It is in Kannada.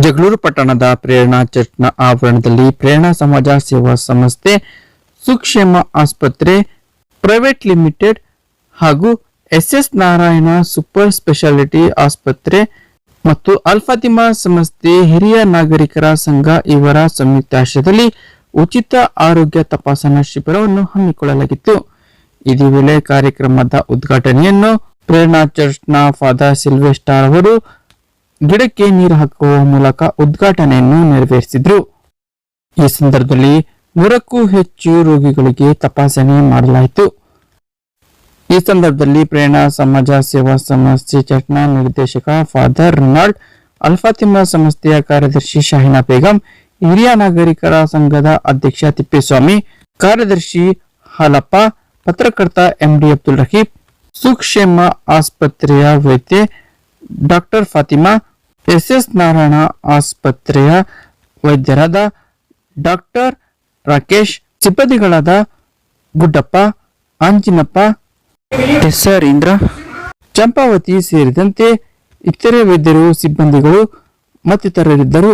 ಜಗಳೂರು ಪಟ್ಟಣದ ಪ್ರೇರಣಾ ಚರ್ಚ್ನ ಆವರಣದಲ್ಲಿ ಪ್ರೇರಣಾ ಸಮಾಜ ಸೇವಾ ಸಂಸ್ಥೆ ಸುಕ್ಷೇಮ ಆಸ್ಪತ್ರೆ ಪ್ರೈವೇಟ್ ಲಿಮಿಟೆಡ್ ಹಾಗೂ S S Narayana super speciality ಆಸ್ಪತ್ರೆ ಮತ್ತು ಅಲ್ಫಾತಿಮಾ ಸಂಸ್ಥೆ ಹಿರಿಯ ನಾಗರಿಕರ ಸಂಘ ಇವರ ಸಂಯುಕ್ತಾಶ್ರಯದಲ್ಲಿ ಉಚಿತ ಆರೋಗ್ಯ ತಪಾಸಣಾ ಶಿಬಿರವನ್ನು ಹಮ್ಮಿಕೊಳ್ಳಲಾಗಿತ್ತು. ಇದೇ ವೇಳೆ ಕಾರ್ಯಕ್ರಮದ ಉದ್ಘಾಟನೆಯನ್ನು ಪ್ರೇರಣಾ ಚರ್ಚ್ನ ಫಾದರ್ ಸಿಲ್ವೆಸ್ಟಾರ್ ಅವರು ಗಿಡಕ್ಕೆ ನೀರು ಹಾಕುವ ಮೂಲಕ ಉದ್ಘಾಟನೆಯನ್ನು ನೆರವೇರಿಸಿದ್ರು. ಈ ಸಂದರ್ಭದಲ್ಲಿ ನೂರಕ್ಕೂ ಹೆಚ್ಚು ರೋಗಿಗಳಿಗೆ ತಪಾಸಣೆ ಮಾಡಲಾಯಿತು. ಈ ಸಂದರ್ಭದಲ್ಲಿ ಪ್ರೇರಣಾ ಸಮಾಜ ಸೇವಾ ಸಂಸ್ಥೆ ಚಟ್ನ ನಿರ್ದೇಶಕ ಫಾದರ್ ರೊನಾಲ್ಡ್ ಅಲ್ಫಾತಿಮಾ ಸಂಸ್ಥೆಯ ಕಾರ್ಯದರ್ಶಿ ಶಾಹಿನಾ ಬೇಗಂ, ಹಿರಿಯ ನಾಗರಿಕರ ಸಂಘದ ಅಧ್ಯಕ್ಷ ತಿಪ್ಪೇಸ್ವಾಮಿ, ಕಾರ್ಯದರ್ಶಿ ಹಾಲಪ್ಪ, ಪತ್ರಕರ್ತ ಎಂಡಿ ಅಬ್ದುಲ್ ರಹೀಬ್ ಸುಕ್ಷೇಮ ಆಸ್ಪತ್ರೆಯ ವೈದ್ಯೆ ಡಾಕ್ಟರ್ ಫಾತಿಮಾ ಎಸ್ ನಾರಾಯಣ ಆಸ್ಪತ್ರೆಯ ವೈದ್ಯರಾದ ಡಾಕ್ಟರ್ ರಾಕೇಶ್, ಸಿಬ್ಬಂದಿಗಳಾದ ಗುಡ್ಡಪ್ಪ ಆಂಜಿನಪ್ಪ ಎಸ್ ಆರ್ ಇಂದ್ರ, ಚಂಪಾವತಿ ಸೇರಿದಂತೆ ಇತರೆ ವೈದ್ಯರು, ಸಿಬ್ಬಂದಿಗಳು ಮತ್ತಿತರರಿದ್ದರು.